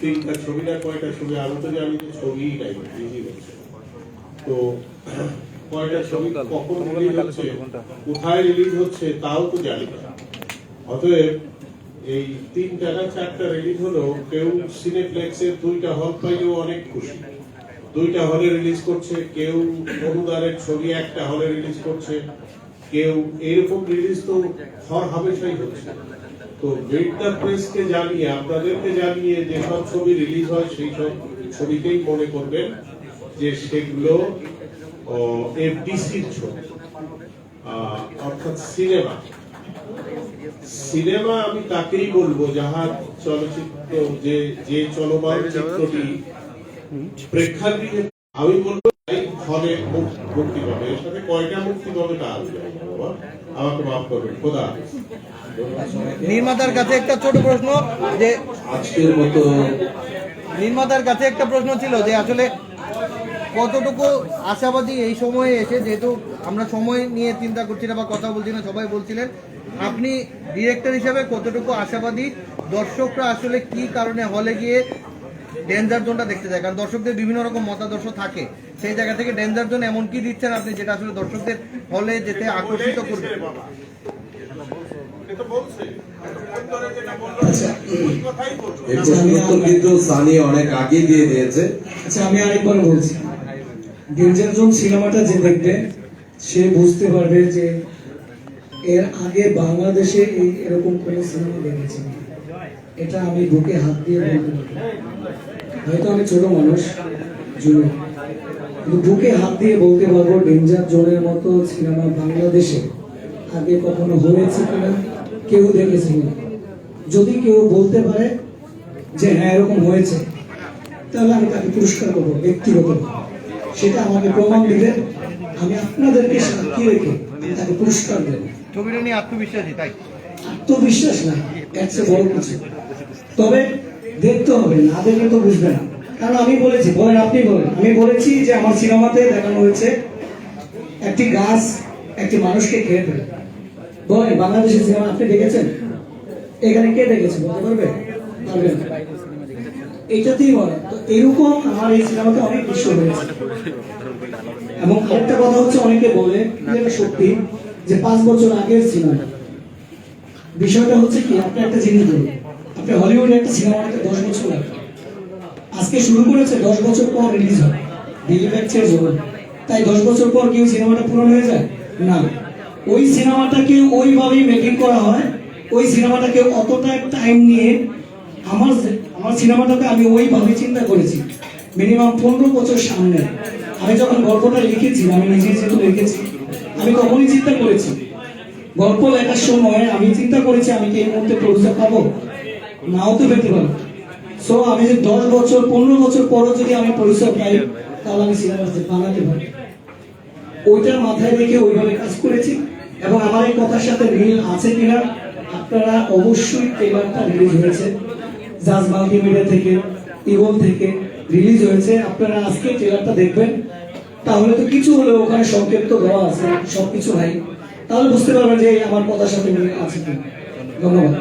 তিনটা ছবি না কয়টা ছবি? আমি তো জানি যে ছবিই নাই তো কয়টা ছবি কখন রিলিজ হচ্ছে কোথায় রিলিজ হচ্ছে তাও তো জানি না। অতএব এই চারটা রিলিজ হলো কেউ সিনেপ্লেক্সের দুইটা হল পাইলেও অনেক খুশি। দুইটা হলে রিলিজ করছে কেউ অনুদানের ছবি একটা হলে রিলিজ করছে কেউ এরকম রিলিজ তো হর হামেশাই হচ্ছে। তো বেডটা প্রেসকে জানিয়ে, আপনাদেরকে জানিয়ে যেসব ছবি রিলিজ হয়, সেই সব ছবিকেই মনে করবেন যে সেগুলো এফডিসির ছবি অর্থাৎ সিনেমা সিনেমা আমি তাকেই বলব, যাহার চলচ্চিত্র, যে যে চলমান চিত্রটি প্রেক্ষাগৃহে, আমি বলব হলে মুক্তি পাবে এর সাথে কয়টা মুক্তি পাবে তা। আমাকে মাফ করবেন, খোদা। নির্মাতার কাছে একটা ছোট প্রশ্ন যে আজকের মতো নির্মাতার কাছে একটা প্রশ্ন ছিল যে আসলে কতটুকু আশাবাদী এই সময়ে এসে যেহেতু আমরা সময় নিয়ে চিন্তা করছি না বা কথা বলছি না সবাই বলছিলেন আপনি ডিরেক্টর হিসাবে কতটুকু আশাবাদী? দর্শকরা আসলে কি কারণে হলে গিয়ে ডেঞ্জার জোনটা দেখতে যায় কারণ দর্শকদের বিভিন্ন রকম মতাদর্শ থাকে। সেই জায়গা থেকে ডেঞ্জার জোন এমন কি দিচ্ছেন আপনি যেটা আসলে দর্শকদের হলে যেতে আকর্ষিত করবে? আচ্ছা, ওই কথাই বলব। এই প্রশ্নের উত্তর কিন্তু সানি অনেক আগে দিয়ে দিয়েছে। আচ্ছা আমি আরেকবার বলছি। ডেঞ্জার সিনেমাটা যে দেখবে সে বুঝতে পারবে যে এর আগে বাংলাদেশে এই এরকম কোন সিনেমা দেখেছি এটা আমি বুকে হাত দিয়ে বলতে হয়তো আমি ছোট মানুষ জুনো কিন্তু বুকে হাত দিয়ে বলতে পারব ডেঞ্জার জোনের মতো সিনেমা বাংলাদেশে আগে কখনো হয়েছে কিনা কেউ দেখেছে কিনা। যদি কেউ বলতে পারে যে হ্যাঁ এরকম হয়েছে তাহলে আমি তাকে পুরস্কার করব ব্যক্তিগত। সেটা আমাকে প্রমাণ দিলে আমি আপনাদেরকে সাক্ষী রেখে তাকে পুরস্কার দেবো। ছবিটা নিয়ে আত্মবিশ্বাসী তাই? আত্মবিশ্বাস না এর বড় কিছু। তবে দেখতে হবে না দেখলে তো বুঝবে না। কারণ আমি বলেছি বলেন আপনি বলেন। আমি বলেছি যে আমার সিনেমাতে দেখানো হয়েছে একটি গাছ একটি মানুষকে খেয়ে ফেলে। বলেন বাংলাদেশের সিনেমা আপনি দেখেছেন? এখানে কে দেখেছে বলতে পারবে? বলে। তো এরকম আমার এই সিনেমাতে অনেক দৃশ্য এবং আরেকটা কথা হচ্ছে, অনেকে বলে সত্যি যে পাঁচ বছর আগের সিনেমা। বিষয়টা হচ্ছে কি, আপনি একটা জিনিস আপনি হলিউডে একটা সিনেমা বানাতে দশ বছর লাগে। আজকে শুরু করেছে, দশ বছর পর রিলিজ হয়। বিলিভ চেঞ্জ তাই দশ বছর পর কেউ সিনেমাটা পূরণ হয়ে যায়? না। ওই সিনেমাটাকে ওইভাবেই মেকিং করা হয়। ওই সিনেমাটাকে অতটা টাইম নিয়ে আমার আমার সিনেমাটাকে আমি ওইভাবে চিন্তা করেছি। মিনিমাম পনেরো বছর সামনে। আমি যখন গল্পটা লিখেছি, আমি নিজে যেহেতু লিখেছি, আমি তখনই চিন্তা করেছি। গল্প লেখার সময় আমি চিন্তা করেছি, আমি কি এই মুহূর্তে প্রডিউসার পাবো? নাও তো পেতে পারব সো আমি যে দশ বছর, পনেরো বছর পরও যদি আমি প্রডিউসার পাই, তাহলে আমি সিনেমা বানাতে পারি। ওইটার মাথায় রেখে ওইভাবে কাজ করেছি। আমার এই কথার সাথে মিল আছে কিনা, আপনারা অবশ্যই ট্রেলারটা রিলিজ হয়েছে। জাজ মাল্টিমিডিয়া থেকে ইগল থেকে রিলিজ হয়েছে। আপনারা আজকে ট্রেলারটা দেখবেন। তাহলে তো কিছু হলেও ওখানে সংক্ষেপ তো দেওয়া আছে সব কিছু ভাই। তাহলে বুঝতে পারবেন যে আমার কথার সাথে মিল আছে কিনা। ধন্যবাদ।